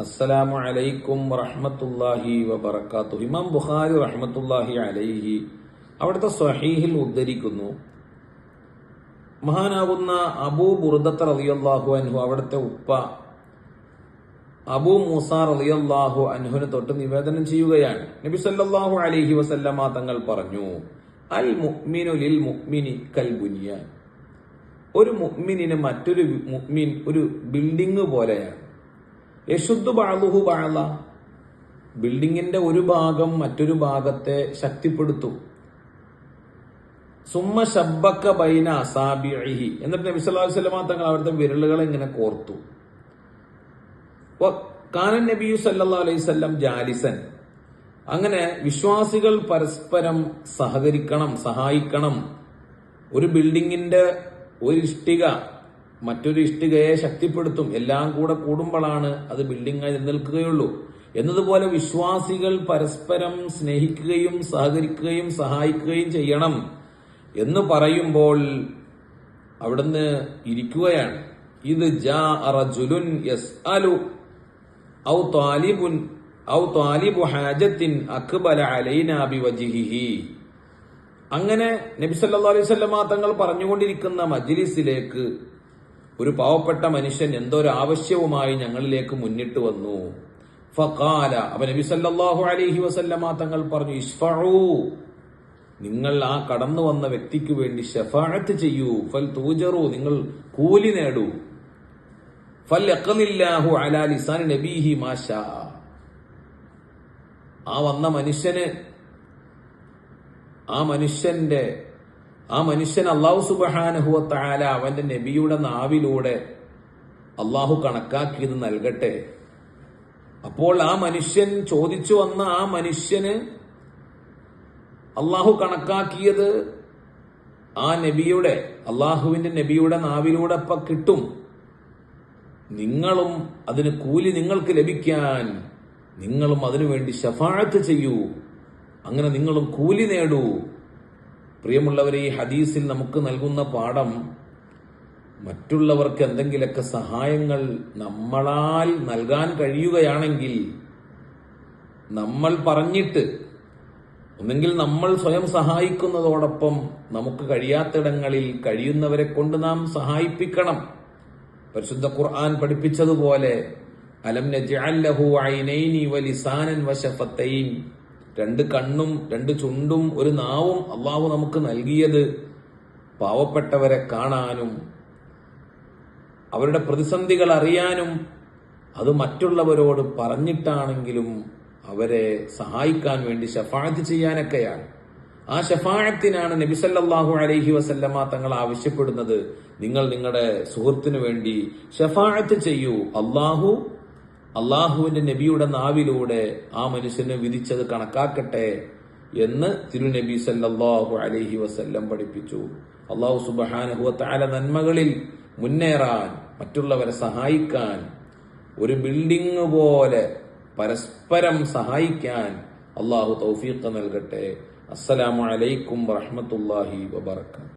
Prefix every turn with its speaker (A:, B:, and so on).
A: അസ്സലാമു അലൈക്കും വറഹ്മത്തുള്ളാഹി വബർക്കാത്തു ഇമാം ബുഖാരി റഹ്മത്തുള്ളാഹി അലൈഹി അവിടുത്തെ സ്വഹീഹിൽ ഉദ്ധരിക്കുന്നു. മഹാനാകുന്ന അബൂ ബുർദത്ത് റളിയല്ലാഹു അൻഹു അവിടുത്തെ ഉപ്പ അബൂ മൂസ റളിയല്ലാഹു അൻഹുവിനെ തൊട്ട് നിവേദനം ചെയ്യുകയാണ്. നബി സല്ലല്ലാഹു അലൈഹി വസല്ലമ തങ്ങൾ പറഞ്ഞു അൽ മുഅ്മിനു ലിൽ മുഅ്മിനി കൽ ബുനിയാൻ. ഒരു മുഅ്മിനിന് മറ്റൊരു മുഅ്മിൻ ഒരു ബിൽഡിംഗ് പോലെയാണ്. യശുദ്ധ ബാളുഹു ബാള ബിൽഡിങ്ങിന്റെ ഒരു ഭാഗം മറ്റൊരു ഭാഗത്തെ ശക്തിപ്പെടുത്തും. സുമ്മ ശബ്ബക്ക ബൈന അസാബിഹി എന്നിട്ട് നബി സല്ലല്ലാഹു അലൈഹി തങ്ങൾ അവരുടെ വിരലുകളെ ഇങ്ങനെ കോർത്തു. കാനൻ നബിയു സല്ലല്ലാഹു അലൈഹി വസല്ലം ജാലിസൻ. അങ്ങനെ വിശ്വാസികൾ പരസ്പരം സഹകരിക്കണം സഹായിക്കണം. ഒരു ബിൽഡിങ്ങിന്റെ ഒരു ഇഷ്ടിക മറ്റൊരു ഇഷ്ടികയെ ശക്തിപ്പെടുത്തും. എല്ലാം കൂടെ കൂടുമ്പോഴാണ് അത് ബിൽഡിംഗായി നിലനിൽക്കുകയുള്ളൂ. എന്നതുപോലെ വിശ്വാസികൾ പരസ്പരം സ്നേഹിക്കുകയും സഹകരിക്കുകയും സഹായിക്കുകയും ചെയ്യണം എന്ന് പറയുമ്പോൾ അവിടുന്ന് ഇരിക്കുകയാണ്. ഇത് ഔ ബിവജിഹിഹി. അങ്ങനെ നബി സല്ലല്ലാഹു അലൈഹി വസല്ലമ തങ്ങൾ പറഞ്ഞുകൊണ്ടിരിക്കുന്ന മജ്ലിസിലേക്ക് ഒരു പാവപ്പെട്ട മനുഷ്യൻ എന്തോ ഒരു ആവശ്യവുമായി ഞങ്ങളിലേക്ക് മുന്നിട്ട് വന്നു. ഫഖാല അപ്പൊ നബി സല്ലാഹു അലൈഹി വസല്ലമ തങ്ങൾ പറഞ്ഞു ഇഷ്ഫഴൂ നിങ്ങൾ ആ കടന്നു വന്ന വ്യക്തിക്ക് വേണ്ടി ഷഫാഴത്ത് ചെയ്യൂ. ഫൽ തൂജറു നിങ്ങൾ കൂലി നേടൂ. ഫൽ യഖലില്ലാഹു അലാ ലിസാൻ നബീഹി മാഷാ ആ വന്ന മനുഷ്യന് ആ മനുഷ്യന്റെ ആ മനുഷ്യൻ അള്ളാഹു സുബഹാനഹുവ താല അവന്റെ നബിയുടെ നാവിലൂടെ അള്ളാഹു കണക്കാക്കിയത് നൽകട്ടെ. അപ്പോൾ ആ മനുഷ്യൻ ചോദിച്ചു വന്ന ആ മനുഷ്യന് അള്ളാഹു കണക്കാക്കിയത് ആ നബിയുടെ അള്ളാഹുവിന്റെ നബിയുടെ നാവിലൂടെ ഇപ്പൊ കിട്ടും. നിങ്ങളും അതിന് കൂലി നിങ്ങൾക്ക് ലഭിക്കാൻ നിങ്ങളും അതിനുവേണ്ടി ശഫാഴത്ത് ചെയ്യൂ. അങ്ങനെ നിങ്ങളും കൂലി നേടൂ. പ്രിയമുള്ളവരെ ഈ ഹദീസിൽ നമുക്ക് നൽകുന്ന പാഠം മറ്റുള്ളവർക്ക് എന്തെങ്കിലുമൊക്കെ സഹായങ്ങൾ നമ്മളാൽ നൽകാൻ കഴിയുകയാണെങ്കിൽ നമ്മൾ പറഞ്ഞിട്ട് ഒന്നെങ്കിൽ നമ്മൾ സ്വയം സഹായിക്കുന്നതോടൊപ്പം നമുക്ക് കഴിയാത്തിടങ്ങളിൽ കഴിയുന്നവരെ കൊണ്ട് നാം സഹായിപ്പിക്കണം. പരിശുദ്ധ ഖുർആൻ പഠിപ്പിച്ചതുപോലെ അലം ലഹു ഐനൈനി വലിസാനൻ വശഫത്തൈൻ രണ്ട് കണ്ണും രണ്ട് ചുണ്ടും ഒരു നാവും അള്ളാഹു നമുക്ക് നൽകിയത് പാവപ്പെട്ടവരെ കാണാനും അവരുടെ പ്രതിസന്ധികൾ അറിയാനും അത് മറ്റുള്ളവരോട് പറഞ്ഞിട്ടാണെങ്കിലും അവരെ സഹായിക്കാൻ വേണ്ടി ഷഫാഴത്ത് ചെയ്യാനൊക്കെയാണ്. ആ ഷഫാഴത്തിനാണ് നബിസല്ലാഹു അലൈഹി വസല്ലമ തങ്ങൾ ആവശ്യപ്പെടുന്നത് നിങ്ങൾ നിങ്ങളുടെ സുഹൃത്തിനു വേണ്ടി ഷഫാഴത്ത് ചെയ്യൂ അള്ളാഹു അള്ളാഹുവിന്റെ നബിയുടെ നാവിലൂടെ ആ മനുഷ്യന് വിധിച്ചത് കണക്കാക്കട്ടെ എന്ന് തിരുനബി സല്ലാഹു അലഹി വസ്ല്ലം പഠിപ്പിച്ചു. അള്ളാഹു സുബഹാനഹുവ താല നന്മകളിൽ മുന്നേറാൻ മറ്റുള്ളവരെ സഹായിക്കാൻ ഒരു ബിൽഡിംഗ് പോലെ പരസ്പരം സഹായിക്കാൻ അള്ളാഹു തൗഫീഖ് നൽകട്ടെ. അസ്സലാമു അലൈക്കും വറഹ്മത്തുള്ളാഹി വബറകാതുഹു.